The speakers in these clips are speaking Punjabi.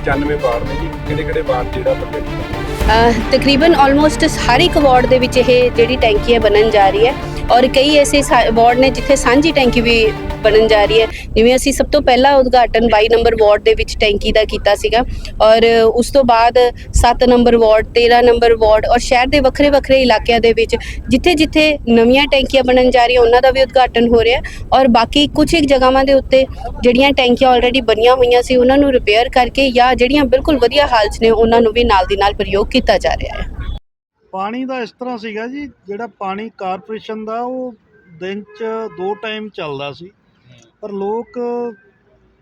95 ਵਾਰਡ ਨੇ ਜੀ। ਕਿਹੜੇ ਕਿਹੜੇ ਵਾਰਡ ਜਿਹੜਾ ਪ੍ਰੋਜੈਕਟ ਤਕਰੀਬਨ ਆਲਮੋਸਟ ਹਰ ਇੱਕ ਵਾਰਡ ਦੇ ਵਿੱਚ ਇਹ ਜਿਹੜੀ ਟੈਂਕੀ ਹੈ ਬਣਨ ਜਾ ਰਹੀ ਹੈ। ਔਰ ਕਈ ਐਸੇ ਸਾ- ਵਾਰਡ ਨੇ ਜਿੱਥੇ ਸਾਂਝੀ ਟੈਂਕੀ ਵੀ ਬਣਨ ਜਾ ਰਹੀ ਹੈ। ਜਿਵੇਂ ਅਸੀਂ ਸਭ ਤੋਂ ਪਹਿਲਾਂ ਉਦਘਾਟਨ 22 ਨੰਬਰ ਵਾਰਡ ਦੇ ਵਿੱਚ ਟੈਂਕੀ ਦਾ ਕੀਤਾ ਸੀਗਾ ਔਰ ਉਸ ਤੋਂ ਬਾਅਦ 7 ਨੰਬਰ ਵਾਰਡ 13 ਨੰਬਰ ਵਾਰਡ ਔਰ ਸ਼ਹਿਰ ਦੇ ਵੱਖਰੇ ਵੱਖਰੇ ਇਲਾਕਿਆਂ ਦੇ ਵਿੱਚ ਜਿੱਥੇ ਜਿੱਥੇ ਨਵੀਆਂ ਟੈਂਕੀਆਂ ਬਣਨ ਜਾ ਰਹੀਆਂ ਉਹਨਾਂ ਦਾ ਵੀ ਉਦਘਾਟਨ ਹੋ ਰਿਹਾ ਔਰ ਬਾਕੀ ਕੁਝ ਇੱਕ ਜਗ੍ਹਾਵਾਂ ਦੇ ਉੱਤੇ ਜਿਹੜੀਆਂ ਟੈਂਕੀਆਂ ਆਲਰੇਡੀ ਬਣੀਆਂ ਹੋਈਆਂ ਸੀ ਉਹਨਾਂ ਨੂੰ ਰਿਪੇਅਰ ਕਰਕੇ ਜਾਂ ਜਿਹੜੀਆਂ ਬਿਲਕੁਲ ਵਧੀਆ ਹਾਲ 'ਚ ਨੇ ਉਹਨਾਂ ਨੂੰ ਵੀ ਨਾਲ ਦੀ ਨਾਲ ਪ੍ਰਯੋਗ ਕੀਤਾ ਜਾ ਰਿਹਾ ਹੈ। ਪਾਣੀ ਦਾ ਇਸ ਤਰ੍ਹਾਂ ਸੀਗਾ ਜੀ ਜਿਹੜਾ ਪਾਣੀ ਕਾਰਪੋਰੇਸ਼ਨ ਦਾ ਉਹ ਦਿਨ 'ਚ ਦੋ ਟਾਈਮ ਚੱਲਦਾ ਸੀ। ਪਰ ਲੋਕ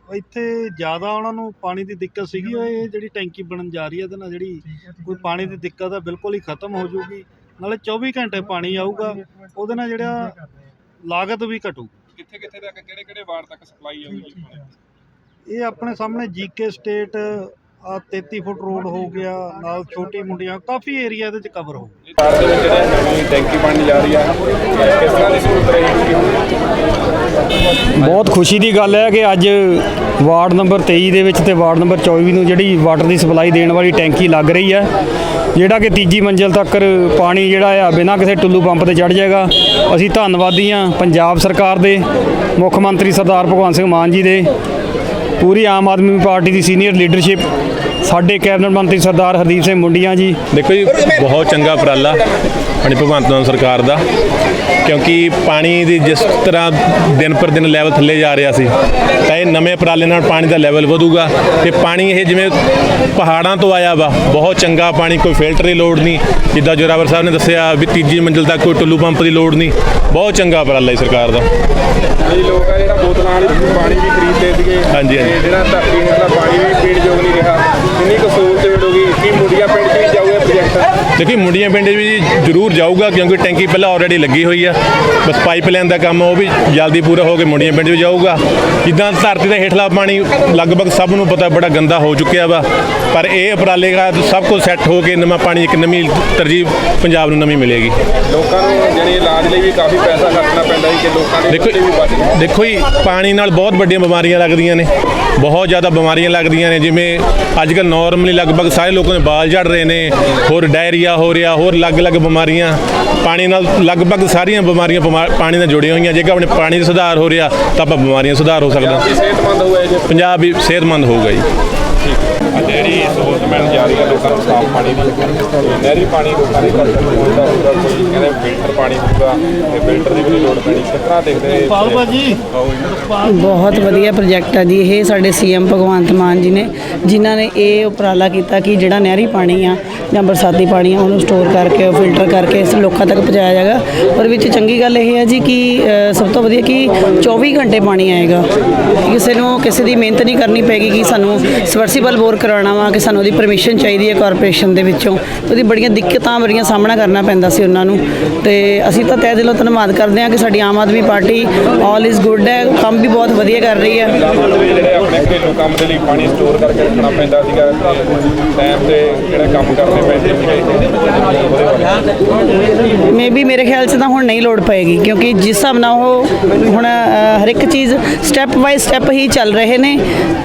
ਇੱਥੇ ਜ਼ਿਆਦਾ ਉਹਨਾਂ ਨੂੰ ਪਾਣੀ ਦੀ ਦਿੱਕਤ ਸੀਗੀ ਉਹ ਇਹ ਜਿਹੜੀ ਟੈਂਕੀ ਬਣਨ ਜਾ ਰਹੀ ਹੈ ਇਹਦੇ ਨਾਲ ਜਿਹੜੀ ਕੋਈ ਪਾਣੀ ਦੀ ਦਿੱਕਤ ਆ ਬਿਲਕੁਲ ਹੀ ਖਤਮ ਹੋ ਜਾਊਗੀ। ਨਾਲੇ 24 ਘੰਟੇ ਪਾਣੀ ਆਊਗਾ ਉਹਦੇ ਨਾਲ ਜਿਹੜਾ ਲਾਗਤ ਵੀ ਘਟੂ ਕਿੱਥੇ ਕਿੱਥੇ ਤੱਕ ਕਿਹੜੇ ਕਿਹੜੇ ਵਾਰਡ ਤੱਕ ਸਪਲਾਈ ਪਾਣੀ ਇਹ ਆਪਣੇ ਸਾਹਮਣੇ ਜੀਕੇ ਸਟੇਟ ਆ 33 ਫੁੱਟ ਰੋਡ ਹੋ ਗਿਆ ਨਾਲ ਛੋਟੀ ਮੁੰਡੀਆਂ ਕਾਫੀ ਏਰੀਆ ਇਹਦੇ 'ਚ ਕਵਰ ਹੋ ਇਹ ਵਾਰਡ ਦੇ ਵਿੱਚ ਜਿਹੜੇ ਨਵੀਂ ਟੈਂਕੀ ਬਣਨ ਜਾ ਰਹੀ ਆ ਕਿਸ ਤਰ੍ਹਾਂ ਦੀ ਸਹੂਲਤ ਰਹੇਗੀ ਬਹੁਤ ਖੁਸ਼ੀ ਦੀ ਗੱਲ ਹੈ ਕਿ ਅੱਜ ਵਾਰਡ ਨੰਬਰ 23 ਦੇ ਵਿੱਚ ਤੇ ਵਾਰਡ ਨੰਬਰ 24 ਨੂੰ ਜਿਹੜੀ ਵਾਟਰ ਦੀ ਸਪਲਾਈ ਦੇਣ ਵਾਲੀ ਟੈਂਕੀ ਲੱਗ ਰਹੀ ਹੈ ਜਿਹੜਾ ਕਿ ਤੀਜੀ ਮੰਜ਼ਿਲ ਤੱਕ ਪਾਣੀ ਜਿਹੜਾ ਆ ਬਿਨਾਂ ਕਿਸੇ ਟੁੱਲੂ ਪੰਪ ਤੇ ਚੜ ਜਾਏਗਾ। ਅਸੀਂ ਧੰਨਵਾਦੀ ਹਾਂ ਪੰਜਾਬ ਸਰਕਾਰ ਦੇ ਮੁੱਖ ਮੰਤਰੀ ਸਰਦਾਰ ਭਗਵੰਤ ਸਿੰਘ ਮਾਨ ਜੀ ਦੇ ਪੂਰੀ ਆਮ ਆਦਮੀ ਪਾਰਟੀ ਦੀ ਸੀਨੀਅਰ ਲੀਡਰਸ਼ਿਪ ਸਾਡੇ ਕੈਬਨਿਟ ਮੰਤਰੀ ਸਰਦਾਰ ਹਰਦੀਪ ਸਿੰਘ ਮੁੰਡੀਆਂ ਜੀ। ਦੇਖੋ ਜੀ, ਬਹੁਤ ਚੰਗਾ ਉਪਰਾਲਾ, ਆਪਣੀ ਭਗਵੰਤ ਮਾਨ ਸਰਕਾਰ ਦਾ। ਕਿਉਂਕਿ ਪਾਣੀ ਦੀ ਜਿਸ ਤਰ੍ਹਾਂ ਦਿਨ ਪਰ ਦਿਨ ਲੈਵਲ ਥੱਲੇ ਜਾ ਰਿਹਾ ਸੀ ਤਾਂ ਇਹ ਨਵੇਂ ਉਪਰਾਲੇ ਨਾਲ ਪਾਣੀ ਦਾ ਲੈਵਲ ਵਧੂਗਾ ਤੇ ਪਾਣੀ ਇਹ ਜਿਵੇਂ ਪਹਾੜਾਂ ਤੋਂ ਆਇਆ ਵਾ ਬਹੁਤ ਚੰਗਾ ਪਾਣੀ ਕੋਈ ਫਿਲਟਰ ਦੀ ਲੋੜ ਨਹੀਂ। ਜਿੱਦਾਂ ਜੋਰਾਵਰ ਸਾਹਿਬ ਨੇ ਦੱਸਿਆ ਵੀ ਤੀਜੀ ਮੰਜ਼ਿਲ ਤੱਕ ਕੋਈ ਟੁੱਲੂ ਪੰਪ ਦੀ ਲੋੜ ਨਹੀਂ। ਬਹੁਤ ਚੰਗਾ ਉਪਰਾਲਾ ਹੈ ਸਰਕਾਰ ਦਾ। ਕਈ ਲੋਕ ਆ ਜਿਹੜਾ ਬੋਤਲਾਂ ਵਾਲੀ ਪਾਣੀ ਵੀ ਖਰੀਦਦੇ ਸੀਗੇ ਹਾਂਜੀ, ਹਾਂਜੀ। ਜਿਹੜਾ ਧਰਤੀ ਹੇਠਲਾ ਪਾਣੀ ਵੀ ਪੀਣ ਯੋਗ ਨਹੀਂ ਰਿਹਾ ਕਿੰਨੀ ਕੁ ਸਹੂਲਤ ਮਿਲੂਗੀ ਕੀ ਮੁੰਡੀਆਂ ਪਿੰਡ 'ਚ ਵੀ ਜਾਊਗਾ ਦੇਖੀ ਮੁੰਡੀਆਂ ਪਿੰਡ ਵੀ ਜ਼ਰੂਰ ਜਾਊਗਾ ਕਿਉਂਕਿ ਟੈਂਕੀ ਪਹਿਲਾਂ ਆਲਰੇਡੀ ਲੱਗੀ ਹੋਈ ਆ। ਬਸ ਪਾਈਪਲਾਈਨ ਦਾ ਕੰਮ ਉਹ ਵੀ ਜਲਦੀ ਪੂਰਾ ਹੋ ਕੇ ਮੁੰਡੀਆਂ ਪਿੰਡ ਵੀ ਜਾਊਗਾ। ਜਿੱਦਾਂ ਧਰਤੀ ਦਾ ਹੇਠਲਾ ਪਾਣੀ ਲਗਭਗ ਸਭ ਨੂੰ ਪਤਾ ਬੜਾ ਗੰਦਾ ਹੋ ਚੁੱਕਿਆ ਵਾ। ਪਰ ਇਹ ਉਪਰਾਲੇ ਦਾ ਸਭ ਕੁਝ ਸੈੱਟ ਹੋ ਕੇ ਨਵਾਂ ਪਾਣੀ ਇੱਕ ਨਵੀਂ ਤਰਜੀਹ ਪੰਜਾਬ ਨੂੰ ਨਵੀਂ ਮਿਲੇਗੀ। ਲੋਕਾਂ ਨੂੰ ਜਿਹੜੀ ਇਲਾਜ ਲਈ ਵੀ ਕਾਫੀ ਪੈਸਾ ਖਰਚਣਾ ਪੈਂਦਾ ਸੀ ਕਿ ਲੋਕਾਂ ਦੇ ਦੇਖੋ ਦੇਖੋ ਜੀ ਪਾਣੀ ਨਾਲ ਬਹੁਤ ਵੱਡੀਆਂ ਬਿਮਾਰੀਆਂ ਲੱਗਦੀਆਂ ਨੇ। ਬਹੁਤ ਜ਼ਿਆਦਾ ਬਿਮਾਰੀਆਂ ਲੱਗਦੀਆਂ ਨੇ ਜਿਵੇਂ ਅੱਜ ਕੱਲ੍ਹ ਨਾਰਮਲੀ ਲਗਭਗ ਸਾਰੇ ਲੋਕਾਂ ਦੇ ਬਾਲ ਝੜ ਰਹੇ ਨੇ ਹੋਰ ਡਾਇਰੀਆ ਹੋ ਰਿਹਾ ਹੋਰ ਅਲੱਗ-ਅਲੱਗ ਬਿਮਾਰੀਆਂ ਪਾਣੀ ਨਾਲ ਲਗਭਗ ਸਾਰੀਆਂ ਬਿਮਾਰੀਆਂ ਬਿਮਾ- ਪਾਣੀ ਨਾਲ ਜੁੜੀਆਂ ਹੋਈਆਂ ਜੇਕਰ ਆਪਣੇ ਪਾਣੀ ਦਾ ਸੁਧਾਰ ਹੋ ਰਿਹਾ ਤਾਂ ਆਪਾਂ ਬਿਮਾਰੀਆਂ ਸੁਧਾਰ ਹੋ ਸਕਦਾ। ਸਿਹਤਮੰਦ ਜੇ। ਪੰਜਾਬ ਵੀ ਸਿਹਤਮੰਦ ਹੋਊਗਾ ਜੀ। ਜਿਹੜੀ ਸਹੂਲਤ ਮਿਲਣ ਜਾ ਰਹੀ ਹੈ ਲੋਕਾਂ ਨੂੰ ਸਾਫ਼ ਪਾਣੀ ਦੀ ਨਹਿਰੀ ਪਾਣੀ ਲੋਕਾਂ ਦੇ ਘਰ ਤੱਕ ਪਹੁੰਚਦਾ ਹੋਊਗਾ ਕੋਈ ਕਹਿੰਦੇ ਫਿਲਟਰ ਪਾਣੀ ਪੀਊਗਾ ਤੇ ਫਿਲਟਰ ਦੀ ਵੀ ਨਹੀਂ ਲੋੜ ਪੈਣੀ ਤਰ੍ਹਾਂ ਦੇਖਦੇ ਬਹੁਤ ਵਧੀਆ ਪ੍ਰੋਜੈਕਟ ਹੈ ਜੀ ਇਹ ਸਾਡੇ ਸੀਐਮ ਭਗਵੰਤ ਮਾਨ ਜੀ ਨੇ ਜਿਨ੍ਹਾਂ ਨੇ ਇਹ ਉਪਰਾਲਾ ਕੀਤਾ ਕਿ ਜਿਹੜਾ ਨਹਿਰੀ ਪਾਣੀ ਆ ਜਾਂ ਬਰਸਾਤੀ ਪਾਣੀ ਆ ਉਹਨੂੰ ਸਟੋਰ ਕਰਕੇ ਫਿਲਟਰ ਕਰਕੇ ਇਸ ਲੋਕਾਂ ਤੱਕ ਪਹੁੰਚਾਇਆ ਜਾਏਗਾ। ਪਰ ਵਿੱਚ ਚੰਗੀ ਗੱਲ ਇਹ ਹੈ ਜੀ ਕਿ ਸਭ ਤੋਂ ਵਧੀਆ ਕਿ 24 ਘੰਟੇ ਪਾਣੀ ਆਏਗਾ। ਕਿਸੇ ਨੂੰ ਕਿਸੇ ਦੀ ਮਿਹਨਤ ਨਹੀਂ ਕਰਨੀ ਪੈਗੀ ਕਿ ਸਾਨੂੰ ਸਬਰਸੀਬਲ ਬੋਰ ਕਰਾਉਣਾ ਵਾ ਕਿ ਸਾਨੂੰ ਉਹਦੀ ਪਰਮਿਸ਼ਨ ਚਾਹੀਦੀ ਹੈ ਕਾਰਪੋਰੇਸ਼ਨ ਦੇ ਵਿੱਚੋਂ। ਉਹਦੀ ਬੜੀਆਂ ਦਿੱਕਤਾਂ ਬੜੀਆਂ ਸਾਹਮਣਾ ਕਰਨਾ ਪੈਂਦਾ ਸੀ ਉਹਨਾਂ ਨੂੰ। ਤੇ ਅਸੀਂ ਤਾਂ ਤਹਿ ਦਿਲੋਂ ਧੰਨਵਾਦ ਕਰਦੇ ਹਾਂ ਕਿ ਸਾਡੀ Aam Aadmi Party all is good ਹੈ ਕੰਮ ਵੀ ਬਹੁਤ ਵਧੀਆ ਕਰ ਰਹੀ ਹੈ। ਜਿਹੜੇ ਆਪਣੇ ਘਰੇਲੂ ਕੰਮ ਦੇ ਲਈ ਪਾਣੀ ਸਟੋਰ ਕਰਕੇ ਰੱਖਣਾ ਪੈਂਦਾ ਸੀਗਾ ਟਾਈਮ ਤੇ ਜਿਹੜੇ ਕੰਮ ਕਰਨੇ ਪੈਂਦੇ ਸੀਗੇ। ਮੇਬੀ ਮੇਰੇ ਖਿਆਲ 'ਚ ਤਾਂ ਹੁਣ ਨਹੀਂ ਲੋੜ ਪਏਗੀ ਕਿਉਂਕਿ ਜਿਸ ਹਿਸਾਬ ਨਾਲ ਉਹ ਹੁਣ ਹਰ ਇੱਕ ਚੀਜ਼ ਸਟੈਪ ਬਾਈ ਸਟੈਪ ਹੀ ਚੱਲ ਰਹੇ ਨੇ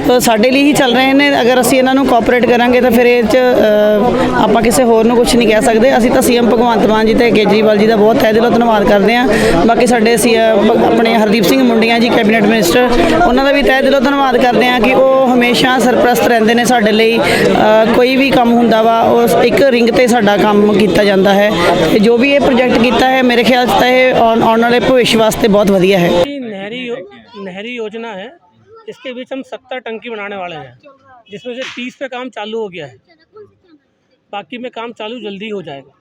ਤਾਂ ਸਾਡੇ ਲਈ ਹੀ ਚੱਲ ਰਹੇ ਨੇ। ਅਗਰ ਅਸੀਂ ਇਹਨਾਂ ਨੂੰ ਕੋਆਪਰੇਟ ਕਰਾਂਗੇ ਤਾਂ ਫਿਰ ਇਹ 'ਚ ਅ, ਆਪਾਂ ਕਿਸੇ ਹੋਰ ਨੂੰ ਕੁਝ ਨਹੀਂ ਕਹਿ ਸਕਦੇ ਅਸੀਂ ਤਾਂ ਸੀਐਮ ਭਗਵੰਤ ਮਾਨ ਜੀ ਤੇ ਕੇਜਰੀਵਾਲ ਜੀ ਦਾ ਬਹੁਤ ਤਹਿ ਦਿਲੋਂ ਧੰਨਵਾਦ ਕਰਦੇ ਹਾਂ ਬਾਕੀ ਸਾਡੇ ਸੀ ਆਪਣੇ ਹਰਦੀਪ ਸਿੰਘ ਮੁੰਡੀਆਂ ਜੀ ਕੈਬਨਿਟ ਮਿਨਿਸਟਰ ਉਹਨਾਂ ਦਾ ਵੀ ਤਹਿ ਦਿਲੋਂ ਧੰਨਵਾਦ ਕਰਦੇ ਹਾਂ ਕਿ ਉਹ ਹਮੇਸ਼ਾ ਸਰਪ੍ਰਸਤ ਰਹਿੰਦੇ ਨੇ ਸਾਡੇ ਲਈ ਅ, ਕੋਈ ਵੀ ਕੰਮ ਹੁੰਦਾ ਵਾ ਉਹ ਇੱਕ ਰਿੰਗ ਤੇ ਸਾਡਾ ਕੰਮ ਕੀਤਾ ਜਾਂਦਾ ਹੈ ਤੇ ਜੋ ਵੀ ਇਹ ਪ੍ਰੋਜੈਕਟ ਕੀਤਾ ਹੈ ਮੇਰੇ ਖਿਆਲ 'ਚ ਤਾਂ ਇਹ ਆਉਣ ਆਉਣ ਵਾਲੇ ਭਵਿੱਖ ਵਾਸਤੇ ਬਹੁਤ ਵਧੀਆ ਹੈ ये नहरी यो- नहरी योजना है इसके बीच हम सत्तर टंकी बनाने वाले हैं जिसमें से तीस पे काम चालू हो गया है बाकी में काम चालू जल्दी हो जाएगा